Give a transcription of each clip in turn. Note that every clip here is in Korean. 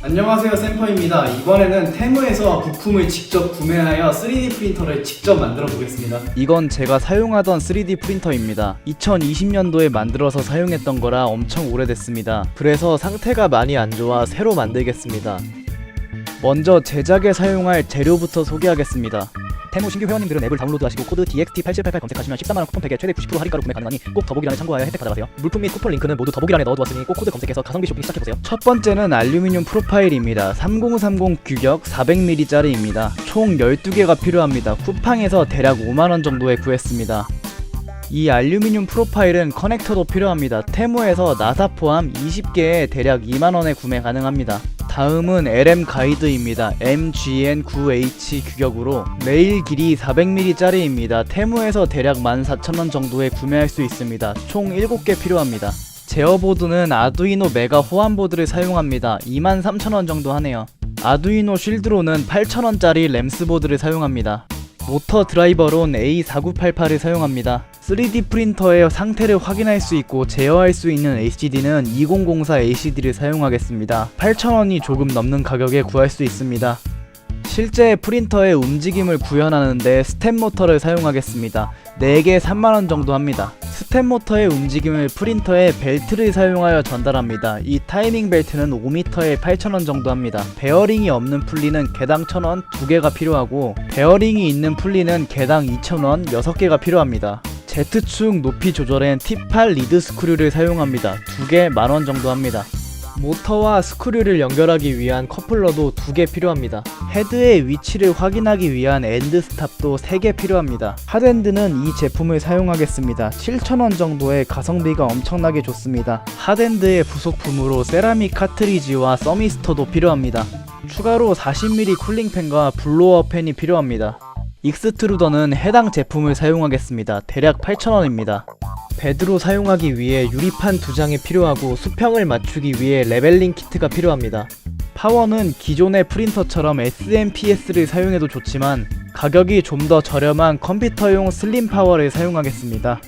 안녕하세요 샘퍼입니다. 이번에는 테무에서 부품을 직접 구매하여 3D 프린터를 직접 만들어 보겠습니다. 이건 제가 사용하던 3D 프린터입니다. 2020년도에 만들어서 사용했던 거라 엄청 오래됐습니다. 그래서 상태가 많이 안 좋아 새로 만들겠습니다. 먼저 제작에 사용할 재료부터 소개하겠습니다. 테무 신규 회원님들은 앱을 다운로드하시고 코드 DXT8788 검색하시면 14만원 쿠폰팩에 최대 90% 할인가로 구매 가능하니 꼭 더보기란에 참고하여 혜택 받아가세요. 물품 및 쿠폰 링크는 모두 더보기란에 넣어두었으니 꼭 코드 검색해서 가성비 쇼핑 시작해보세요. 첫 번째는 알루미늄 프로파일입니다. 3030 규격 400ml짜리입니다. 총 12개가 필요합니다. 쿠팡에서 대략 5만원 정도에 구했습니다. 이 알루미늄 프로파일은 커넥터도 필요합니다. 테무에서 나사 포함 20개에 대략 2만원에 구매 가능합니다. 다음은 LM 가이드입니다. MGN9H 규격으로 레일 길이 400mm짜리입니다. 테무에서 대략 14,000원 정도에 구매할 수 있습니다. 총 7개 필요합니다. 제어보드는 아두이노 메가 호환보드를 사용합니다. 23,000원 정도 하네요. 아두이노 쉴드로는 8,000원짜리 램스보드를 사용합니다. 모터 드라이버론 A4988을 사용합니다. 3D 프린터의 상태를 확인할 수 있고 제어할 수 있는 HD는 2004 HD를 사용하겠습니다. 8,000원이 조금 넘는 가격에 구할 수 있습니다. 실제 프린터의 움직임을 구현하는데 스텝 모터를 사용하겠습니다. 4개 3만원 정도 합니다. 스텝 모터의 움직임을 프린터에 벨트를 사용하여 전달합니다. 이 타이밍 벨트는 5m에 8,000원 정도 합니다. 베어링이 없는 풀리는 개당 1,000원 2개가 필요하고 베어링이 있는 풀리는 개당 2,000원 6개가 필요합니다. Z축 높이 조절엔 T8 리드 스크류를 사용합니다. 2개 만원 정도 합니다. 모터와 스크류를 연결하기 위한 커플러도 2개 필요합니다. 헤드의 위치를 확인하기 위한 엔드 스탑도 3개 필요합니다. 핫엔드는 이 제품을 사용하겠습니다. 7,000원 정도의 가성비가 엄청나게 좋습니다. 핫엔드의 부속품으로 세라믹 카트리지와 서미스터도 필요합니다. 추가로 40mm 쿨링팬과 블로어 팬이 필요합니다. 익스트루더는 해당 제품을 사용하겠습니다. 대략 8,000원입니다. 베드로 사용하기 위해 유리판 두 장이 필요하고 수평을 맞추기 위해 레벨링 키트가 필요합니다. 파워는 기존의 프린터처럼 SMPS를 사용해도 좋지만 가격이 좀 더 저렴한 컴퓨터용 슬림 파워를 사용하겠습니다.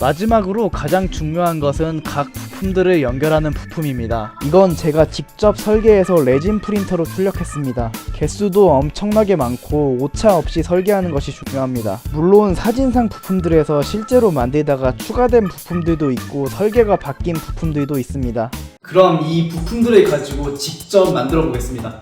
마지막으로 가장 중요한 것은 각 부품들을 연결하는 부품입니다. 이건 제가 직접 설계해서 레진 프린터로 출력했습니다. 개수도 엄청나게 많고 오차 없이 설계하는 것이 중요합니다. 물론 사진상 부품들에서 실제로 만들다가 추가된 부품들도 있고 설계가 바뀐 부품들도 있습니다. 그럼 이 부품들을 가지고 직접 만들어 보겠습니다.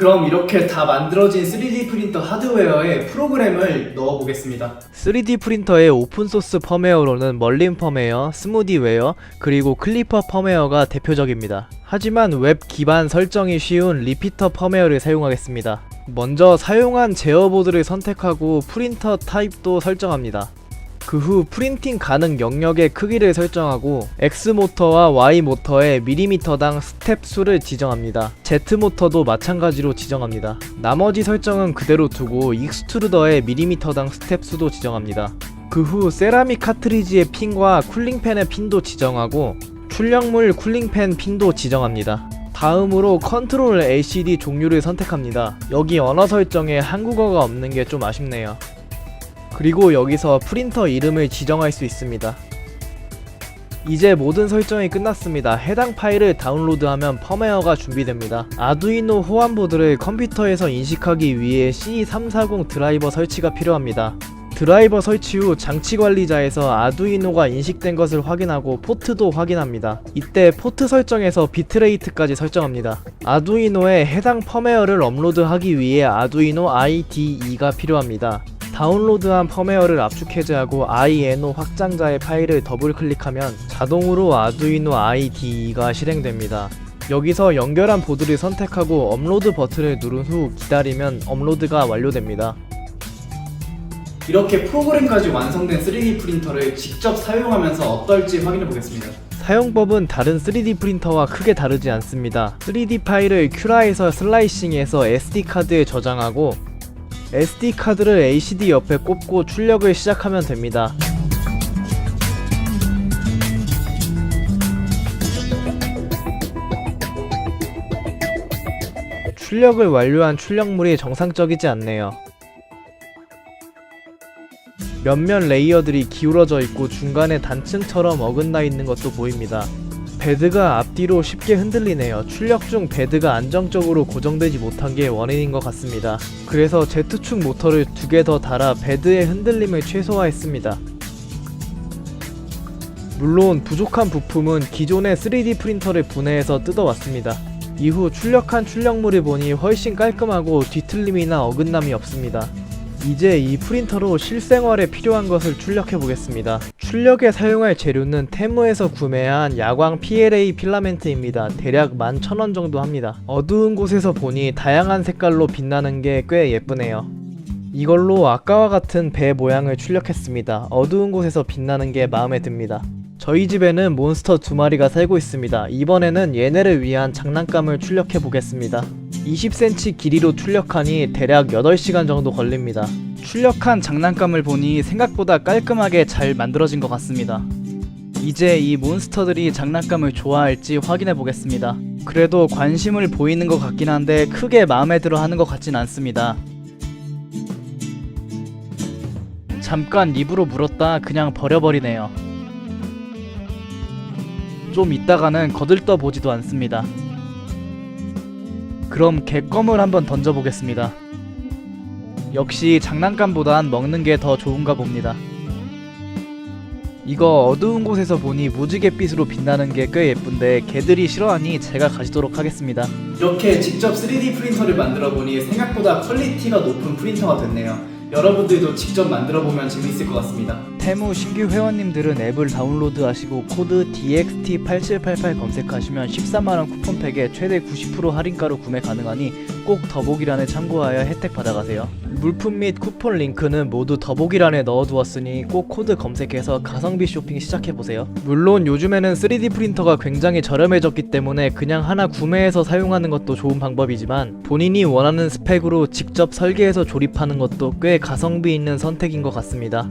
그럼 이렇게 다 만들어진 3D 프린터 하드웨어에 프로그램을 넣어 보겠습니다. 3D 프린터의 오픈소스 펌웨어로는 멀린 펌웨어, 스무디웨어, 그리고 클리퍼 펌웨어가 대표적입니다. 하지만 웹 기반 설정이 쉬운 리피터 펌웨어를 사용하겠습니다. 먼저 사용한 제어보드를 선택하고 프린터 타입도 설정합니다. 그 후 프린팅 가능 영역의 크기를 설정하고 X 모터와 Y 모터의 밀리미터당 스텝 수를 지정합니다. Z 모터도 마찬가지로 지정합니다. 나머지 설정은 그대로 두고 익스트루더의 밀리미터당 스텝 수도 지정합니다. 그 후 세라믹 카트리지의 핀과 쿨링팬의 핀도 지정하고 출력물 쿨링팬 핀도 지정합니다. 다음으로 컨트롤 LCD 종류를 선택합니다. 여기 언어 설정에 한국어가 없는 게 좀 아쉽네요. 그리고 여기서 프린터 이름을 지정할 수 있습니다. 이제 모든 설정이 끝났습니다. 해당 파일을 다운로드하면 펌웨어가 준비됩니다. 아두이노 호환보드를 컴퓨터에서 인식하기 위해 C340 드라이버 설치가 필요합니다. 드라이버 설치 후 장치 관리자에서 아두이노가 인식된 것을 확인하고 포트도 확인합니다. 이때 포트 설정에서 비트레이트까지 설정합니다. 아두이노에 해당 펌웨어를 업로드하기 위해 아두이노 IDE가 필요합니다. 다운로드한 펌웨어를 압축 해제하고 INO 확장자의 파일을 더블 클릭하면 자동으로 아두이노 IDE가 실행됩니다. 여기서 연결한 보드를 선택하고 업로드 버튼을 누른 후 기다리면 업로드가 완료됩니다. 이렇게 프로그램까지 완성된 3D 프린터를 직접 사용하면서 어떨지 확인해 보겠습니다. 사용법은 다른 3D 프린터와 크게 다르지 않습니다. 3D 파일을 큐라에서 슬라이싱해서 SD 카드에 저장하고 SD 카드를 LCD 옆에 꼽고 출력을 시작하면 됩니다. 출력을 완료한 출력물이 정상적이지 않네요. 몇몇 레이어들이 기울어져 있고 중간에 단층처럼 어긋나 있는 것도 보입니다. 베드가 앞뒤로 쉽게 흔들리네요. 출력 중 베드가 안정적으로 고정되지 못한 게 원인인 것 같습니다. 그래서 Z축 모터를 두 개 더 달아 베드의 흔들림을 최소화했습니다. 물론 부족한 부품은 기존의 3D 프린터를 분해해서 뜯어왔습니다. 이후 출력한 출력물을 보니 훨씬 깔끔하고 뒤틀림이나 어긋남이 없습니다. 이제 이 프린터로 실생활에 필요한 것을 출력해 보겠습니다. 출력에 사용할 재료는 테무에서 구매한 야광 PLA 필라멘트입니다. 대략 11,000원 정도 합니다. 어두운 곳에서 보니 다양한 색깔로 빛나는 게 꽤 예쁘네요. 이걸로 아까와 같은 배 모양을 출력했습니다. 어두운 곳에서 빛나는 게 마음에 듭니다. 저희 집에는 몬스터 두 마리가 살고 있습니다. 이번에는 얘네를 위한 장난감을 출력해 보겠습니다. 20cm 길이로 출력하니 대략 8시간 정도 걸립니다. 출력한 장난감을 보니 생각보다 깔끔하게 잘 만들어진 것 같습니다. 이제 이 몬스터들이 장난감을 좋아할지 확인해 보겠습니다. 그래도 관심을 보이는 것 같긴 한데 크게 마음에 들어 하는 것 같진 않습니다. 잠깐 입으로 물었다 그냥 버려버리네요. 좀 있다가는 거들떠 보지도 않습니다. 그럼 개껌을 한번 던져보겠습니다. 역시 장난감보단 먹는 게 더 좋은가 봅니다. 이거 어두운 곳에서 보니 무지갯빛으로 빛나는 게 꽤 예쁜데 개들이 싫어하니 제가 가지도록 하겠습니다. 이렇게 직접 3D 프린터를 만들어 보니 생각보다 퀄리티가 높은 프린터가 됐네요. 여러분들도 직접 만들어 보면 재밌을 것 같습니다. 테무 신규 회원님들은 앱을 다운로드 하시고 코드 DXT8788 검색하시면 14만원 쿠폰팩에 최대 90% 할인가로 구매 가능하니 꼭 더보기란에 참고하여 혜택 받아가세요. 물품 및 쿠폰 링크는 모두 더보기란에 넣어두었으니 꼭 코드 검색해서 가성비 쇼핑 시작해보세요. 물론 요즘에는 3D 프린터가 굉장히 저렴해졌기 때문에 그냥 하나 구매해서 사용하는 것도 좋은 방법이지만 본인이 원하는 스펙으로 직접 설계해서 조립하는 것도 꽤 가성비 있는 선택인 것 같습니다.